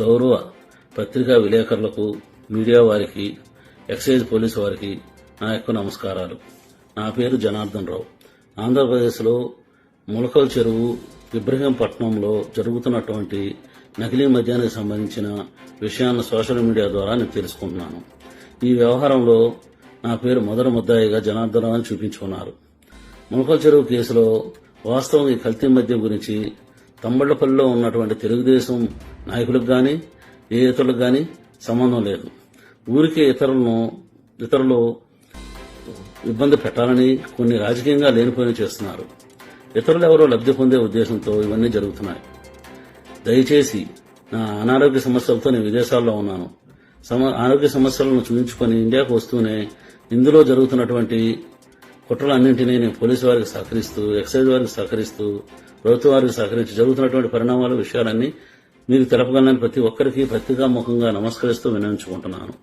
గౌరవ పత్రికా విలేకరులకు మీడియా వారికి ఎక్సైజ్ పోలీసు వారికి నా యొక్క నమస్కారాలు. నా పేరు జనార్దన్ రావు. ఆంధ్రప్రదేశ్లో ములకల్ చెరువు ఇబ్రహీంపట్నంలో జరుగుతున్నటువంటి నకిలీ మద్యానికి సంబంధించిన విషయాన్ని సోషల్ మీడియా ద్వారా నేను తెలుసుకుంటున్నాను. ఈ వ్యవహారంలో నా పేరు మొదటి ముద్దాయిగా జనార్దన్ రావు అని చూపించుకున్నారు. ములకల చెరువు కేసులో వాస్తవం ఈ కల్తీ మద్యం గురించి తమ్మళ్ళపల్లిలో ఉన్నటువంటి తెలుగుదేశం నాయకులకు కానీ ఏ ఇతరులకు కానీ సంబంధం లేదు. ఊరికే ఇతరులను ఇతరులు ఇబ్బంది పెట్టాలని కొన్ని రాజకీయంగా లేనిపోయిన చేస్తున్నారు. ఇతరులు ఎవరో లబ్ధి పొందే ఉద్దేశంతో ఇవన్నీ జరుగుతున్నాయి. దయచేసి నా అనారోగ్య సమస్యలతో నేను విదేశాల్లో ఉన్నాను. సమ- ఆరోగ్య సమస్యలను చూపించుకొని ఇండియాకు వస్తూనే ఇందులో జరుగుతున్నటువంటి కుట్రలన్నింటినీ నేను పోలీసు వారికి సహకరిస్తూ ఎక్సైజ్ వారికి సహకరిస్తూ ప్రభుత్వ వారికి సహకరించి జరుగుతున్నటువంటి పరిణామాల విషయాలన్నీ మీకు తెలపగానే ప్రతి ఒక్కరికి ముఖంగా నమస్కరిస్తూ వినియోగించుకుంటున్నాను.